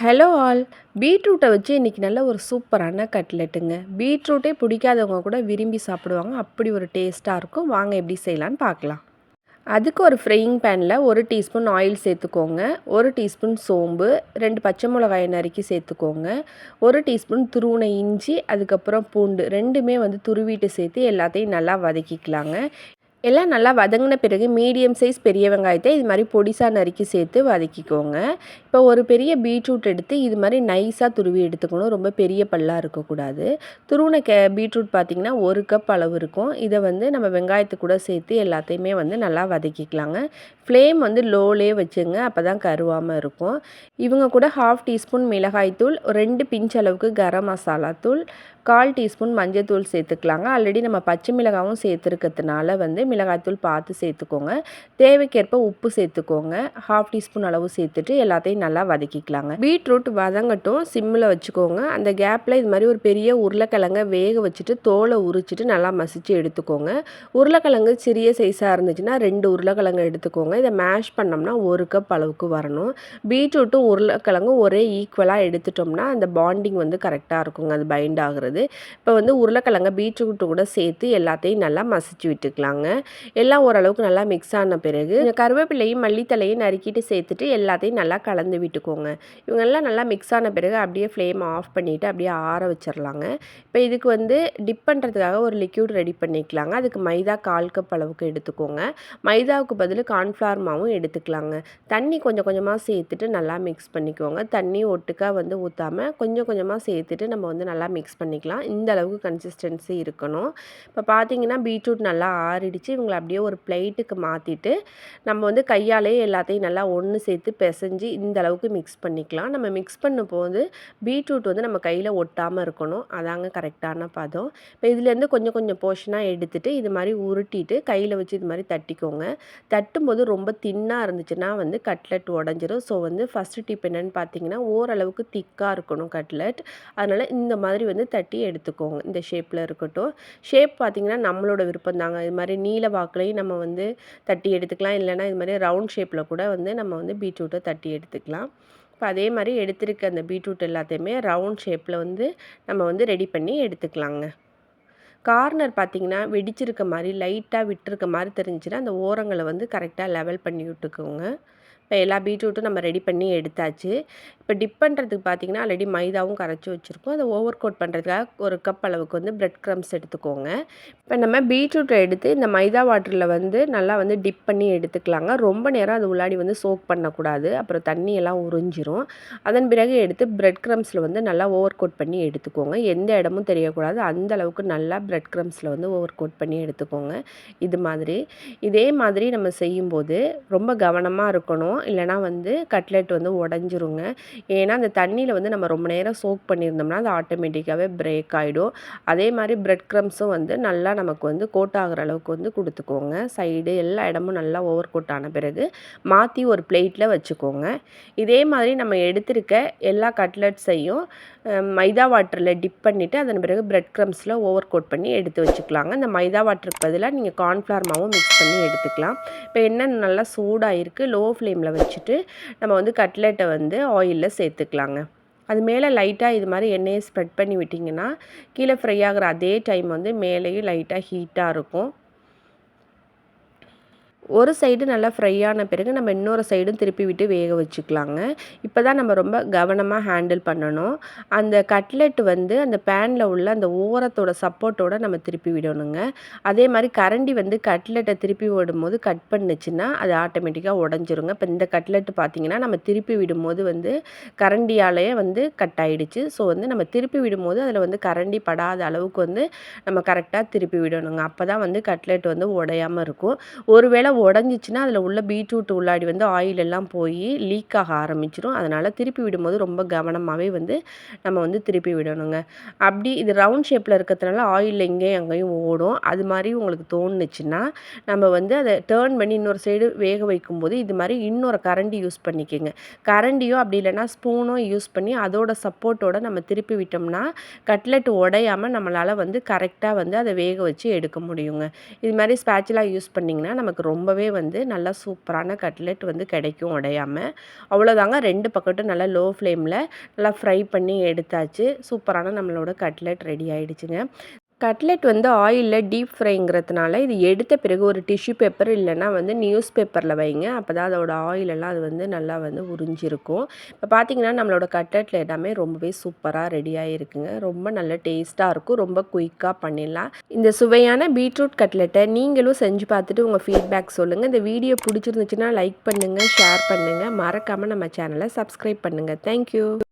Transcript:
Hello all. பீட்ரூட்டை வச்சு இன்றைக்கி நல்ல ஒரு சூப்பரான கட்லெட்டுங்க. பீட்ரூட்டே பிடிக்காதவங்க கூட விரும்பி சாப்பிடுவாங்க. அப்படி ஒரு டேஸ்ட்டாக இருக்கும். வாங்க எப்படி செய்யலான்னு பார்க்கலாம். அதுக்கு ஒரு ஃப்ரையிங் பேனில் ஒரு டீஸ்பூன் ஆயில் சேர்த்துக்கோங்க. ஒரு டீஸ்பூன் சோம்பு ரெண்டு பச்சை மிளகாயை நறுக்கி சேர்த்துக்கோங்க. ஒரு டீஸ்பூன் துருவின இஞ்சி அதுக்கப்புறம் பூண்டு ரெண்டுமே வந்து துருவிட்டு சேர்த்து எல்லாத்தையும் நல்லா வதக்கிக்கலாங்க. எல்லாம் நல்லா வதங்கின பிறகு மீடியம் சைஸ் பெரிய வெங்காயத்தை இது மாதிரி பொடிசாக நறுக்கி சேர்த்து வதக்கிக்கோங்க. இப்போ ஒரு பெரிய பீட்ரூட் எடுத்து இது மாதிரி நைஸாக துருவி எடுத்துக்கணும். ரொம்ப பெரிய பல்லாக இருக்கக்கூடாது. துருவின கே பீட்ரூட் பார்த்திங்கன்னா ஒரு கப் அளவு இருக்கும். இதை வந்து நம்ம வெங்காயத்து கூட சேர்த்து எல்லாத்தையுமே வந்து நல்லா வதக்கிக்கலாங்க. ஃப்ளேம் வந்து லோலே வச்சுங்க அப்போ தான் கருவாமல் இருக்கும். இவங்க கூட ஹாஃப் டீஸ்பூன் மிளகாய்த்தூள் ரெண்டு பிஞ்ச் அளவுக்கு கரம் மசாலா தூள் கால் டீஸ்பூன் மஞ்சள்தூள் சேர்த்துக்கலாங்க. ஆல்ரெடி நம்ம பச்சை மிளகாவும் சேர்த்துருக்கிறதுனால வந்து மிளகாய்த்தூள் பார்த்து சேர்த்துக்கோங்க. தேவைக்கேற்ப உப்பு சேர்த்துக்கோங்க. ஹாஃப் டீஸ்பூன் அளவு சேர்த்துட்டு எல்லாத்தையும் நல்லா வதக்கிக்கலாங்க. பீட்ரூட் வதங்கட்டும் சிம்மில் வச்சுக்கோங்க. அந்த கேப்பில் இது மாதிரி ஒரு பெரிய உருளைக்கிழங்க வேக வச்சுட்டு தோலை உரிச்சிட்டு நல்லா மசித்து எடுத்துக்கோங்க. உருளைக்கிழங்கு சிறிய சைஸாக இருந்துச்சுன்னா ரெண்டு உருளைக்கிழங்கு எடுத்துக்கோங்க. இதை மேஷ் பண்ணோம்னா ஒரு கப் அளவுக்கு வரணும். பீட்ரூட்டும் உருளைக்கிழங்கும் ஒரே ஈக்குவலாக எடுத்துட்டோம்னா அந்த பாண்டிங் வந்து கரெக்டாக இருக்குங்க. அது பைண்ட் ஆகுறது. இப்போ வந்து உருளைக்கிழங்க பீட்ரூட்டு கூட சேர்த்து எல்லாத்தையும் நல்லா மசிச்சு விட்டுக்கலாங்க. எல்லாம் ஓரளவுக்கு நல்லா மிக்ஸ் ஆன பிறகு கருவேப்பிலையும் மல்லித்தலையும் நறுக்கிட்டு சேர்த்துட்டு எல்லாத்தையும் நல்லா கலந்து விட்டுக்கோங்க. இவங்கெல்லாம் நல்லா மிக்ஸ் ஆன பிறகு அப்படியே ஃப்ளேம் ஆஃப் பண்ணிவிட்டு அப்படியே ஆற வச்சிடலாங்க இப்போ இதுக்கு வந்து டிப் பண்ணுறதுக்காக ஒரு லிக்யூட் ரெடி பண்ணிக்கலாங்க. அதுக்கு மைதா கால் கப் அளவுக்கு எடுத்துக்கோங்க. மைதாவுக்கு பதில் கார்ன்ஃப்ளவர் மாவும் எடுத்துக்கலாங்க. தண்ணி கொஞ்சம் கொஞ்சமாக சேர்த்துட்டு நல்லா மிக்ஸ் பண்ணிக்கோங்க. தண்ணி ஒட்டுக்காக வந்து ஊற்றாமல் கொஞ்சம் கொஞ்சமாக சேர்த்துட்டு நம்ம வந்து நல்லா மிக்ஸ் பண்ணிக்கலாம். வச்சுக்கலாம் இந்த அளவுக்கு கன்சிஸ்டன்சி இருக்கணும். இப்போ பார்த்தீங்கன்னா பீட்ரூட் நல்லா ஆறிடுச்சு. இவங்களை அப்படியே ஒரு பிளேட்டுக்கு மாற்றிட்டு நம்ம வந்து கையாலே எல்லாத்தையும் நல்லா ஒன்று சேர்த்து பிசைஞ்சு இந்த அளவுக்கு மிக்ஸ் பண்ணிக்கலாம். நம்ம மிக்ஸ் பண்ணும்போது பீட்ரூட் வந்து நம்ம கையில் ஒட்டாமல் இருக்கணும். அதாங்க கரெக்டான பதம். இப்போ இதுலேருந்து கொஞ்சம் கொஞ்சம் போர்ஷனாக எடுத்துகிட்டு இது மாதிரி உருட்டிட்டு கையில் வச்சு இது மாதிரி தட்டிக்கோங்க. தட்டும்போது ரொம்ப தின்னாக இருந்துச்சுன்னா வந்து கட்லெட் உடஞ்சிரும். ஸோ வந்து ஃபஸ்ட்டு டிப் என்னென்னு பார்த்தீங்கன்னா ஓரளவுக்கு திக்காக இருக்கணும் கட்லெட் அதனால் இந்த மாதிரி வந்து தட்டி தட்டி எடுத்துக்கோங்க. இந்த ஷேப்பில் இருக்கட்டும். ஷேப் பார்த்திங்கன்னா நம்மளோட விருப்பம் தாங்க. இது மாதிரி நீல வாக்குலையும் நம்ம வந்து தட்டி எடுத்துக்கலாம். இல்லைனா இது மாதிரி ரவுண்ட் ஷேப்பில் கூட வந்து நம்ம வந்து பீட்ரூட்டை தட்டி எடுத்துக்கலாம். இப்போ அதே மாதிரி எடுத்துருக்க அந்த பீட்ரூட் எல்லாத்தையுமே ரவுண்ட் ஷேப்பில் வந்து நம்ம வந்து ரெடி பண்ணி எடுத்துக்கலாங்க. கார்னர் பார்த்திங்கன்னா வெடிச்சிருக்க மாதிரி லைட்டாக விட்டுருக்க மாதிரி தெரிஞ்சுன்னா அந்த ஓரங்களை வந்து கரெக்டாக லெவல் பண்ணி விட்டுக்கோங்க. இப்போ எல்லா பீட்ரூட்டும் நம்ம ரெடி பண்ணி எடுத்தாச்சு. இப்போ டிப் பண்ணுறதுக்கு பார்த்திங்கன்னா ஆல்ரெடி மைதாவும் கரைச்சி வச்சுருக்கோம். அதை ஓவர் கோட் பண்ணுறதுக்காக ஒரு கப் அளவுக்கு வந்து ப்ரெட் க்ரம்ஸ் எடுத்துக்கோங்க. இப்போ நம்ம பீட்ரூட்டை எடுத்து இந்த மைதா வாட்டரில் வந்து நல்லா வந்து டிப் பண்ணி எடுத்துக்கலாங்க. ரொம்ப நேரம் அது உள்ளாடி வந்து சோக் பண்ணக்கூடாது. அப்புறம் தண்ணியெல்லாம் உறிஞ்சிரும். அதன் பிறகு எடுத்து ப்ரெட் க்ரம்ஸில் வந்து நல்லா ஓவர் கோட் பண்ணி எடுத்துக்கோங்க. எந்த இடமும் தெரியக்கூடாது. அந்த அளவுக்கு நல்லா ப்ரெட் க்ரம்ஸில் வந்து ஓவர் கோட் பண்ணி எடுத்துக்கோங்க. இது மாதிரி. இதே மாதிரி நம்ம செய்யும்போது ரொம்ப கவனமாக இருக்கணும். இருக்கும் இல்லைனா வந்து கட்லெட் வந்து உடஞ்சிருங்க. ஏன்னா அந்த தண்ணியில் வந்து நம்ம ரொம்ப நேரம் சோக் பண்ணியிருந்தோம்னா அது ஆட்டோமேட்டிக்காகவே பிரேக் ஆகிடும் அதே மாதிரி ப்ரெட் க்ரம்ஸும் வந்து நல்லா நமக்கு வந்து கோட் ஆகிற அளவுக்கு வந்து கொடுத்துக்கோங்க. சைடு எல்லா இடமும் நல்லா ஓவர் கோட் ஆன பிறகு மாற்றி ஒரு பிளேட்டில் வச்சுக்கோங்க. இதே மாதிரி நம்ம எடுத்திருக்க எல்லா கட்லெட்ஸையும் மைதா வாட்டரில் டிப் பண்ணிவிட்டு அதன் பிறகு ப்ரெட் க்ரம்ஸில் ஓவர் கோட் பண்ணி எடுத்து வச்சுக்கலாங்க. இந்த மைதா வாட்டருக்கு பதிலாக நீங்கள் கார்ன்ஃப்ளவர் மாவும் மிக்ஸ் பண்ணி எடுத்துக்கலாம். இப்போ என்ன நல்லா சூடாக இருக்குது லோ ஃப்ளேமில் வச்சுட்டு நம்ம வந்து கட்லெட்டை வந்து ஆயிலில் சேர்த்துக்கலாங்க. அது மேலே லைட்டாக இது மாதிரி எண்ணெயை ஸ்ப்ரெட் பண்ணி விட்டிங்கன்னா கீழே ஃப்ரை ஆகிற அதே டைம் வந்து மேலேயும் லைட்டாக ஹீட்டாக இருக்கும். ஒரு சைடு நல்லா ஃப்ரை ஆன பிறகு நம்ம இன்னொரு சைடும் திருப்பி விட்டு வேக வச்சுக்கலாங்க. இப்போ தான் நம்ம ரொம்ப கவனமாக ஹேண்டில் பண்ணணும். அந்த கட்லெட் வந்து அந்த பேனில் உள்ள அந்த ஓரத்தோட சப்போர்ட்டோடு நம்ம திருப்பி விடணுங்க. அதே மாதிரி கரண்டி வந்து கட்லெட்டை திருப்பி விடும்போது கட் பண்ணுச்சுன்னா அது ஆட்டோமேட்டிக்காக உடஞ்சிருங்க. இப்போ இந்த கட்லெட்டு பார்த்திங்கன்னா நம்ம திருப்பி விடும்போது வந்து கரண்டியாலேயே வந்து கட் ஆகிடுச்சு ஸோ வந்து நம்ம திருப்பி விடும்போது அதில் வந்து கரண்டி படாத அளவுக்கு வந்து நம்ம கரெக்டாக திருப்பி விடணுங்க. அப்போ தான் வந்து கட்லெட் வந்து உடையாமல் இருக்கும். ஒருவேளை உடஞ்சிச்சின்னா அதில் உள்ள பீட்ரூட் உள்ளாடி வந்து ஆயில் எல்லாம் போய் லீக் ஆக ஆரம்பிச்சிடும் அதனால் திருப்பி விடும்போது ரொம்ப கவனமாகவே வந்து நம்ம வந்து திருப்பி விடணுங்க. அப்படி இது ரவுண்ட் ஷேப்பில் இருக்கிறதுனால ஆயில் எங்கேயும் அங்கேயும் ஓடும். அது மாதிரி உங்களுக்கு தோணுச்சுன்னா நம்ம வந்து அதை டேர்ன் பண்ணி இன்னொரு சைடு வேக வைக்கும்போது இது மாதிரி இன்னொரு கரண்டி யூஸ் பண்ணிக்கோங்க. கரண்டியோ அப்படி இல்லைன்னா ஸ்பூனோ யூஸ் பண்ணி அதோட சப்போர்ட்டோட நம்ம திருப்பி விட்டோம்னா கட்லெட் உடையாமல் நம்மளால் வந்து கரெக்டாக வந்து அதை வேக வச்சு எடுக்க முடியுங்க. இது மாதிரி ஸ்பேச்சுலாக யூஸ் பண்ணிங்கன்னா நமக்கு ரொம்ப ரொம்பவே வந்து நல்லா சூப்பரான கட்லெட் வந்து கிடைக்கும் உடையாமல் அவ்வளோதாங்க. ரெண்டு பக்கட்டும் நல்லா லோ ஃப்ளேமில் நல்லா ஃப்ரை பண்ணி எடுத்தாச்சு. சூப்பரான நம்மளோட கட்லெட் ரெடி ஆகிடுச்சுங்க கட்லெட் வந்து ஆயிலில் டீப் ஃப்ரைங்கிறதுனால இது எடுத்த பிறகு ஒரு டிஷ்யூ பேப்பர் இல்லைன்னா வந்து நியூஸ் பேப்பரில் வைங்க. அப்போ தான் அதோட ஆயிலெல்லாம் அது வந்து நல்லா வந்து உறிஞ்சிருக்கும். இப்போ பார்த்தீங்கன்னா நம்மளோட கட்லெட்டில் எல்லாமே ரொம்பவே சூப்பராக ரெடியாக இருக்குங்க ரொம்ப நல்ல டேஸ்ட்டாக இருக்கும். ரொம்ப குயிக்காக பண்ணிடலாம். இந்த சுவையான பீட்ரூட் கட்லெட்டை நீங்களும் செஞ்சு பார்த்துட்டு உங்கள் ஃபீட்பேக் சொல்லுங்கள் இந்த வீடியோ பிடிச்சிருந்துச்சுன்னா லைக் பண்ணுங்கள் ஷேர் பண்ணுங்கள் மறக்காமல் நம்ம சேனலை சப்ஸ்கிரைப் பண்ணுங்கள் தேங்க்யூ